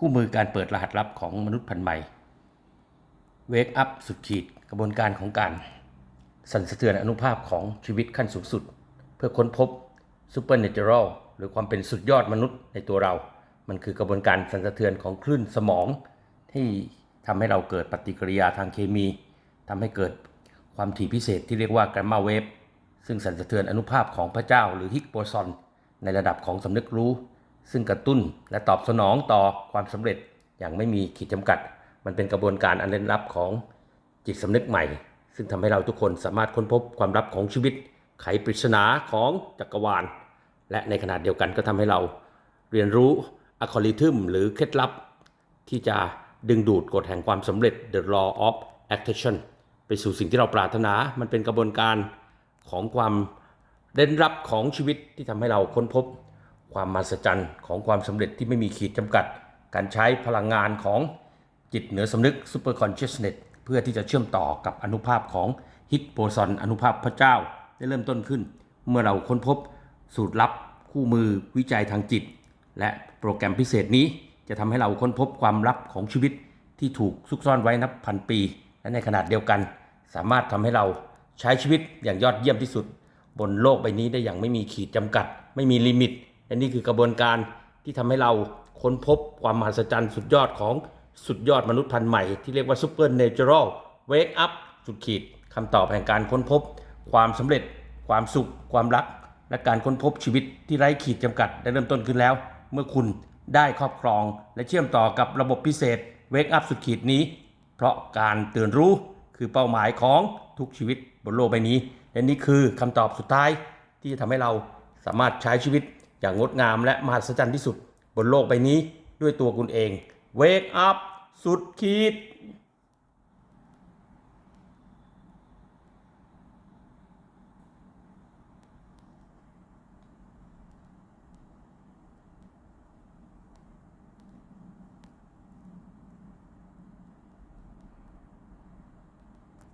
คู่มือการเปิดรหัสลับของมนุษย์พันธุ์ใหม่ Wake Up สุดขีดกระบวนการของการ สั่นสะเทือนอนุภาพของชีวิตขั้นสูงสุด เพื่อค้นพบ Supernatural หรือความเป็นสุดยอดมนุษย์ในตัวเรา มันคือกระบวนการสั่นสะเทือนของคลื่นสมอง ที่ทำให้เราเกิดปฏิกิริยาทางเคมีทำให้เกิดความถี่พิเศษที่เรียกว่า Gamma Wave ซึ่งสั่นสะเทือนอนุภาพของพระเจ้าหรือฮิกโบซอนในระดับของสำนึกรู้ ซึ่งกระตุ้นและตอบสนองต่อความสำเร็จอย่างไม่มีขีดจำกัด มันเป็นกระบวนการอันลึกลับของจิตสำนึกใหม่ ซึ่งทำให้เราทุกคนสามารถค้นพบความลับของชีวิต ไขปริศนาของจักรวาล และในขณะเดียวกันก็ทำให้เราเรียนรู้อัลกอริทึมหรือเคล็ดลับ ที่จะดึงดูดกฎแห่งความสำเร็จ the law of attraction ไปสู่สิ่งที่เราปรารถนา มันเป็นกระบวนการของความเด่นรับของชีวิตที่ทำให้เราค้นพบ ความมหัศจรรย์ของความสำเร็จที่ไม่มีขีดจำกัด การใช้พลังงานของจิตเหนือสำนึก super consciousness เพื่อที่จะเชื่อมต่อกับอนุภาพของฮิตโบซอนอนุภาพพระเจ้าได้เริ่มต้นขึ้น เมื่อเราค้นพบสูตรลับคู่มือวิจัยทางจิต และโปรแกรมพิเศษนี้จะทำให้เราค้นพบความลับของชีวิตที่ถูกซุกซ่อนไว้นับพันปี และในขนาดเดียวกัน สามารถทำให้เราใช้ชีวิตอย่างยอดเยี่ยมที่สุด บนโลกใบนี้ได้อย่างไม่มีขีดจำกัด ไม่มีลิมิต และนี่คือกระบวนการที่ทำให้เราค้นพบความมหัศจรรย์สุดยอดของสุดยอดมนุษย์พันธุ์ใหม่ ที่เรียกว่า Super Natural Wake Up สุดขีดคำตอบแห่งการค้นพบ ความสำเร็จ ความสุข ความรัก และการค้นพบชีวิตที่ไร้ขีดจำกัดได้เริ่มต้นขึ้นแล้ว เมื่อคุณได้ครอบครอง และเชื่อมต่อกับระบบพิเศษ Wake Up สุดขีดนี้ เพราะการตื่นรู้คือเป้าหมายของทุกชีวิตบนโลกใบนี้และนี่คือคำตอบสุดท้ายที่จะทำให้เราสามารถใช้ชีวิต อย่างงดงามและมหัศจรรย์ที่สุดบนโลกใบนี้ด้วยตัวคุณเอง Wake up สุดขีด